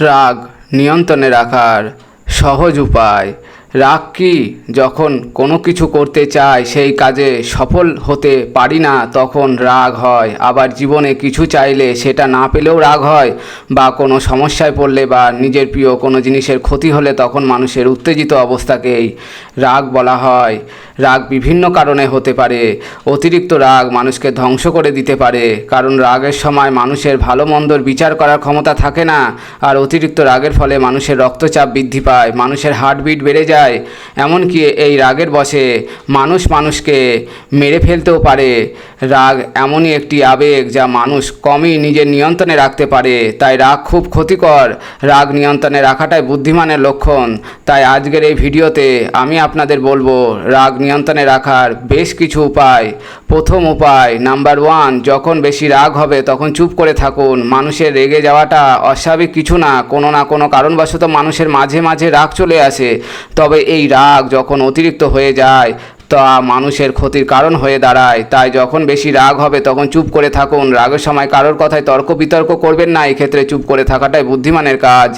রাগ নিয়ন্ত্রণে রাখার সহজ উপায়। রাগ কি? যখন কোনো কিছু করতে চাই, সেই কাজে সফল হতে পারি না, তখন রাগ হয়। আবার জীবনে কিছু চাইলে সেটা না পেলেও রাগ হয়। বা কোনো সমস্যায় পড়লে বা নিজের প্রিয় কোনো জিনিসের ক্ষতি হলে তখন মানুষের উত্তেজিত অবস্থাকেই রাগ বলা হয়। রাগ বিভিন্ন কারণে হতে পারে। অতিরিক্ত রাগ মানুষকে ধ্বংস করে দিতে পারে। কারণ রাগের সময় মানুষের ভালো মন্দর বিচার করার ক্ষমতা থাকে না। আর অতিরিক্ত রাগের ফলে মানুষের রক্তচাপ বৃদ্ধি পায়, মানুষের হার্টবিট বেড়ে যায়। এমনকি এই রাগের বশে মানুষ মানুষকে মেরে ফেলতেও পারে। রাগ এমনই একটি আবেগ যা মানুষ কমই নিজের নিয়ন্ত্রণে রাখতে পারে। তাই রাগ খুব ক্ষতিকর। রাগ নিয়ন্ত্রণে রাখাটাই বুদ্ধিমানের লক্ষণ। তাই আজকের এই ভিডিওতে আমি আপনাদের বলব, রাগ নিয়ন্ত্রণে রাখার বেশ কিছু উপায়। প্রথম উপায়, নাম্বার ওয়ান, যখন বেশি রাগ হবে তখন চুপ করে থাকুন। মানুষের রেগে যাওয়াটা অস্বাভাবিক কিছু না, কোনো না কোনো কারণবশত মানুষের মাঝে মাঝে রাগ চলে আসে। তবে এই রাগ যখন অতিরিক্ত হয়ে যায়, তা মানুষের ক্ষতির কারণ হয়ে দাঁড়ায়। তাই যখন বেশি রাগ হবে তখন চুপ করে থাকুন। রাগের সময় কারোর কথায় তর্ক বিতর্ক করবেন না, এক্ষেত্রে চুপ করে থাকাটাই বুদ্ধিমানের কাজ।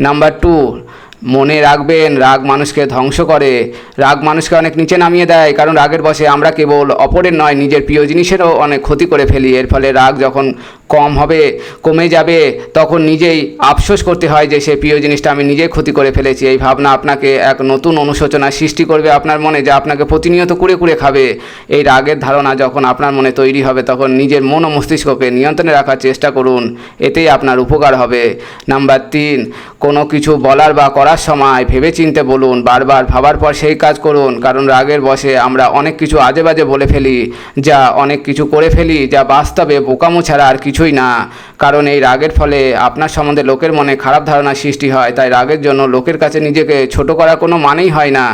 নাম্বার টু মনে রাখবেন, রাগ মানুষকে ধ্বংস করে। রাগ মানুষকে অনেক নিচে নামিয়ে দেয়, কারণ রাগের বসে আমরা কেবল অপরের নয়, নিজের প্রিয় জিনিসেরও অনেক ক্ষতি করে ফেলি। এর ফলে রাগ যখন কম হবে, কমে যাবে, তখন নিজেই আফসোস করতে হয় যে সে প্রিয় জিনিসটা আমি নিজেই ক্ষতি করে ফেলেছি। এই ভাবনা আপনাকে এক নতুন অনুশোচনা সৃষ্টি করবে আপনার মনে, যা আপনাকে প্রতিনিয়ত কুড়ে কুড়ে খাবে। এই রাগের ধারণা যখন আপনার মনে তৈরি হবে, তখন নিজের মন ও মস্তিষ্ককে নিয়ন্ত্রণে রাখার চেষ্টা করুন। এতেই আপনার উপকার হবে। নাম্বার তিন, কোনো কিছু বলার বা করার সময় ভেবে চিনতে বলুন, বারবার ভাবার পর সেই কাজ করুন। কারণ রাগের বসে আমরা অনেক কিছু আজে বাজে বলে ফেলি, যা অনেক কিছু করে ফেলি, যা বাস্তবে বোকামো ছাড়া আর কিছুই না। কারণ এই রাগের ফলে আপনার সম্বন্ধে লোকের মনে খারাপ ধারণা সৃষ্টি হয়, তাই রাগের জন্য লোকের কাছে নিজেকে ছোট করার কোনো মানেই হয় না।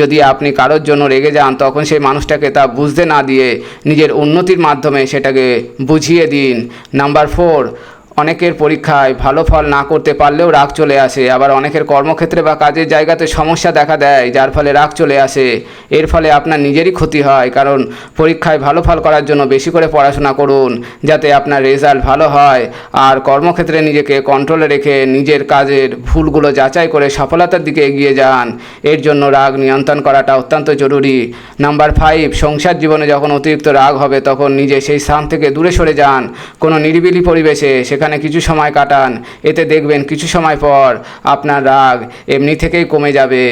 যদি আপনি কারোর জন্য রেগে যান, তখন সেই মানুষটাকে তা বুঝতে না দিয়ে নিজের উন্নতির মাধ্যমে সেটাকে বুঝিয়ে দিন। নাম্বার ফোর অনেকের পরীক্ষায় ভালো ফল না করতে পারলেও রাগ চলে আসে। আবার অনেকের কর্মক্ষেত্রে বা কাজের জায়গাতে সমস্যা দেখা দেয়, যার ফলে রাগ চলে আসে। এর ফলে আপনার নিজেরই ক্ষতি হয়, কারণ পরীক্ষায় ভালো ফল করার জন্য বেশি করে পড়াশোনা করুন, যাতে আপনার রেজাল্ট ভালো হয়। আর কর্মক্ষেত্রে নিজেকে কন্ট্রোলে রেখে নিজের কাজের ভুলগুলো যাচাই করে সফলতার দিকে এগিয়ে যান। এর জন্য রাগ নিয়ন্ত্রণ করাটা অত্যন্ত জরুরি। নাম্বার ফাইভ সংসার জীবনে যখন অতিরিক্ত রাগ হবে, তখন নিজে সেই স্থান থেকে দূরে সরে যান। কোনো নিরিবিলি পরিবেশে সেখানে কিছু সময় কাটান, এতে দেখবেন কিছু সময় পর আপনার রাগ এমনি থেকেই কমে যাবে।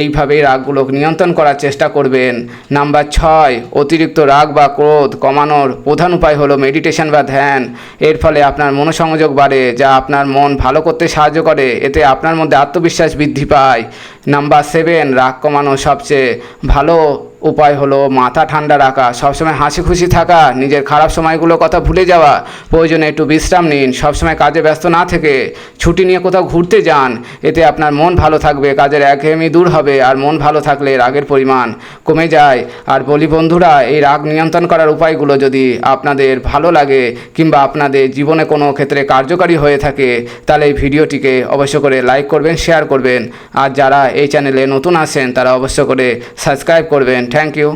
এইভাবেই রাগগুলো নিয়ন্ত্রণ করার চেষ্টা করবেন। নাম্বার ছয়, অতিরিক্ত রাগ বা ক্রোধ কমানোর প্রধান উপায় হলো মেডিটেশন বা ধ্যান। এর ফলে আপনার মনোসংযোগ বাড়ে, যা আপনার মন ভালো করতে সাহায্য করে। এতে আপনার মধ্যে আত্মবিশ্বাস বৃদ্ধি পায়। নাম্বার সেভেন, রাগ কমানো সবচেয়ে ভালো উপায় হলো মাথা ঠান্ডা রাখা, সবসময় হাসি খুশি থাকা, নিজের খারাপ সময়গুলোর কথা ভুলে যাওয়া, প্রয়োজনে একটু বিশ্রাম নিন, সবসময় কাজে ব্যস্ত না থেকে ছুটি নিয়ে কোথাও ঘুরতে যান, এতে আপনার মন ভালো থাকবে, কাজের একঘেয়েমি দূর হবে, আর মন ভালো থাকলে রাগের পরিমাণ কমে যায়। আর বলি বন্ধুরা, এই রাগ নিয়ন্ত্রণ করার উপায়গুলো যদি আপনাদের ভালো লাগে কিংবা আপনাদের জীবনে কোনো ক্ষেত্রে কার্যকারী হয়ে থাকে, তাহলে এই ভিডিওটিকে অবশ্য করে লাইক করবেন, শেয়ার করবেন। আর যারা এই চ্যানেলে নতুন আসেন তারা অবশ্য করে সাবস্ক্রাইব করবেন। Thank you